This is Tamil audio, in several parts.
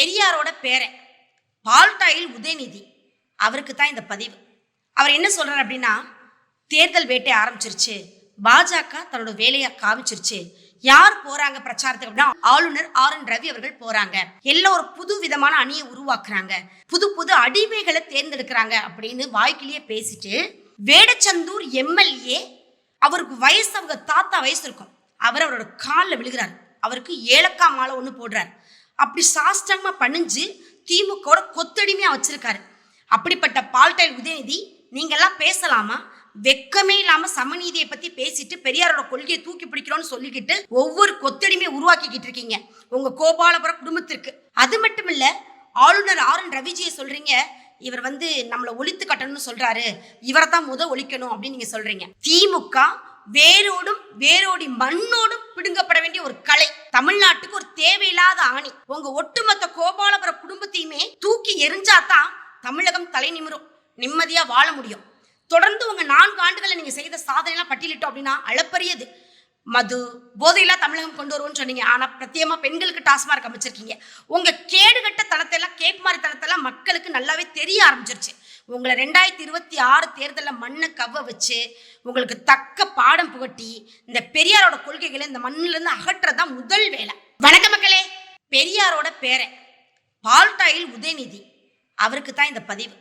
பெரியாரோட பேரன் பால்டாயில் உதயநிதி. அவருக்கு தான் இந்த பதிவு. அவர் என்ன சொல்கிறார் அப்படின்னா தேர்தல் வேட்டை ஆரம்பிச்சிருச்சு பாஜக தன்னோட வேலையை காமிச்சிருச்சு. யார் போறாங்க பிரச்சாரத்துக்கு அப்படின்னா ஆளுநர் ஆர் என் ரவி அவர்கள் போறாங்க. எல்லாம் ஒரு புது விதமான அணியை உருவாக்குறாங்க. புது புது அடிமைகளை தேர்ந்தெடுக்கிறாங்க அப்படின்னு வாய்க்கிலேயே பேசிட்டு வேடச்சந்தூர் எம்எல்ஏ அவருக்கு வயசு அவங்க தாத்தா வயசு இருக்கும். அவர் அவரோட காலில் விழுகிறார். அவருக்கு ஏலக்காய் மாலை ஒன்று போடுறார். அப்படி சாஷ்டங்கமா பணிஞ்சு திமுகவோட கொத்தடிமையாக வச்சிருக்காரு. அப்படிப்பட்ட பால்டைல் உதயநிதி நீங்கள்லாம் பேசலாமா? வெக்கமே இல்லாம சமநீதியை பத்தி பேசிட்டு பெரியாரோட கொள்கையை தூக்கி பிடிக்கிறோம்னு சொல்லிக்கிட்டு ஒவ்வொரு கொத்தடிமையை உருவாக்கிக்கிட்டு இருக்கீங்க. உங்க கோபாலபுரம் குடும்பத்திற்கு. அது மட்டும் இல்ல ஆளுநர் ஆர் என் ரவிஜியை சொல்றீங்க இவர் வந்து நம்மளை ஒழித்து கட்டணும்னு சொல்றாரு. இவரை தான் முத ஒழிக்கணும் அப்படின்னு நீங்க சொல்றீங்க. திமுக வேரோடும் வேரோடி மண்ணோடும் பிடுங்கப்பட வேண்டிய ஒரு கலை. தமிழ்நாட்டு இல்லாத ஆணி. உங்க ஒட்டுமொத்த கோபாலபுர குடும்பத்தையுமே தூக்கி எரிஞ்சாதான் தமிழகம் தலை நிமிரும். நிம்மதியா வாழ முடியும். தொடர்ந்து உங்க நான்கு ஆண்டுகளை நீங்க செய்த சாதனை எல்லாம் பட்டியலிட்டோம் அப்படின்னா அளப்பரியது. மது போதையில்லா தமிழகம் கொண்டு வருவோம்னு சொன்னீங்க. ஆனா பிரத்யேகமா பெண்களுக்கு டாஸ்மார்க் அமைச்சிருக்கீங்க. உங்க கேடுகட்ட தளத்தை எல்லாம் கேப் மாதிரி தளத்தை எல்லாம் மக்களுக்கு நல்லாவே தெரிய ஆரம்பிச்சிருச்சு. உங்களை ரெண்டாயிரத்தி இருபத்தி ஆறு தேர்தலில் மண்ணை கவ்வ வச்சு உங்களுக்கு தக்க பாடம் புகட்டி இந்த பெரியாரோட கொள்கைகளை இந்த மண்ணில இருந்து அகற்றதான் முதல் வேலை. வணக்க மக்கள். பெரியாரோட பேரன் பால்டாயில் உதயநிதி. அவருக்கு தான் இந்த பதிவு.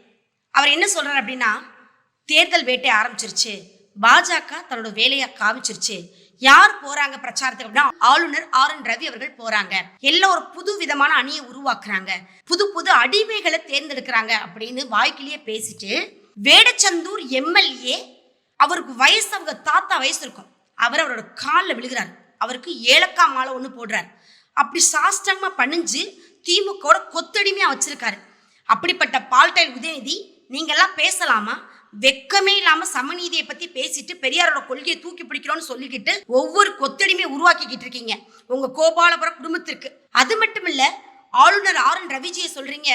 அவர் என்ன சொல்றாரு அப்படின்னா தேர்தல் வேட்டை ஆரம்பிச்சிருச்சு பாஜக தன்னோட வேலையை காமிச்சிருச்சு. யார் போறாங்க பிரச்சாரத்துக்கு அப்படின்னா ஆளுநர் ஆர் என் ரவி அவர்கள் போறாங்க. எல்லாம் ஒரு புது விதமான அணியை உருவாக்குறாங்க. புது புது அடிமைகளை தேர்ந்தெடுக்கிறாங்க அப்படின்னு வாய்க்கிலேயே பேசிட்டு வேடச்சந்தூர் எம்எல்ஏ அவருக்கு வயசு அவங்க தாத்தா வயசு இருக்கும். அவர் அவரோட காலில் விழுகிறார். அவருக்கு ஏலக்காய் மாலை ஒன்று போடுறார். அப்படி சாஷ்டங்கமா பணிஞ்சு திமுகவோட கொத்தடிமையாக வச்சிருக்காரு. அப்படிப்பட்ட பால்டைல் உதயநிதி நீங்கள்லாம் பேசலாமா? வெக்கமே இல்லாம சமநீதியை பத்தி பேசிட்டு பெரியாரோட கொள்கையை தூக்கி பிடிக்கிறோம்னு சொல்லிக்கிட்டு ஒவ்வொரு கொத்தடிமையை உருவாக்கிக்கிட்டு இருக்கீங்க. உங்க கோபாலபுரம் குடும்பத்திற்கு. அது மட்டும் இல்ல ஆளுநர் ஆர் என் ரவிஜியை சொல்றீங்க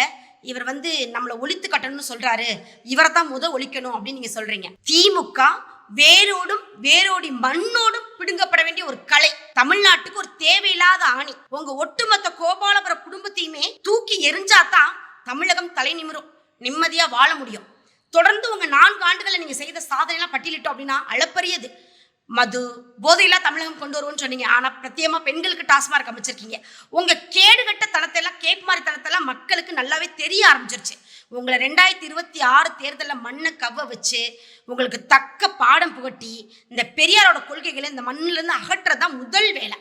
இவர் வந்து நம்மளை ஒழித்து கட்டணும்னு சொல்றாரு. இவரை தான் முத ஒழிக்கணும் அப்படின்னு நீங்க சொல்றீங்க. திமுக வேரோடும் வேரோடி மண்ணோடும் பிடுங்கப்பட வேண்டிய ஒரு கலை. தமிழ்நாட்டுக்கு ஒரு தேவையில்லாத ஆணி. உங்க ஒட்டுமொத்த கோபாலபுர குடும்பத்தையுமே தூக்கி எரிஞ்சாதான் தமிழகம் தலை நிமிரும். நிம்மதியா வாழ முடியும். தொடர்ந்து உங்க நான்கு ஆண்டுகளை நீங்க செய்த சாதனைலாம் பட்டியலிட்டோம் அப்படின்னா அளப்பரியது. மது போதையில்லா தமிழகம் கொண்டு வருவோம்னு சொன்னீங்க. ஆனா பிரத்யேகமா பெண்களுக்கு டாஸ்மார்க் அமைச்சிருக்கீங்க. உங்க கேடுகட்ட தளத்தை எல்லாம் கேப் மாதிரி தளத்தெல்லாம் எல்லாம் மக்களுக்கு நல்லாவே தெரிய ஆரம்பிச்சிருச்சு. உங்களை ரெண்டாயிரத்தி இருபத்தி ஆறு தேர்தலில் மண்ணை கவ்வ வச்சு உங்களுக்கு தக்க பாடம் புகட்டி இந்த பெரியாரோட கொள்கைகளை இந்த மண்ணிலேருந்து அகற்றதான் முதல் வேலை.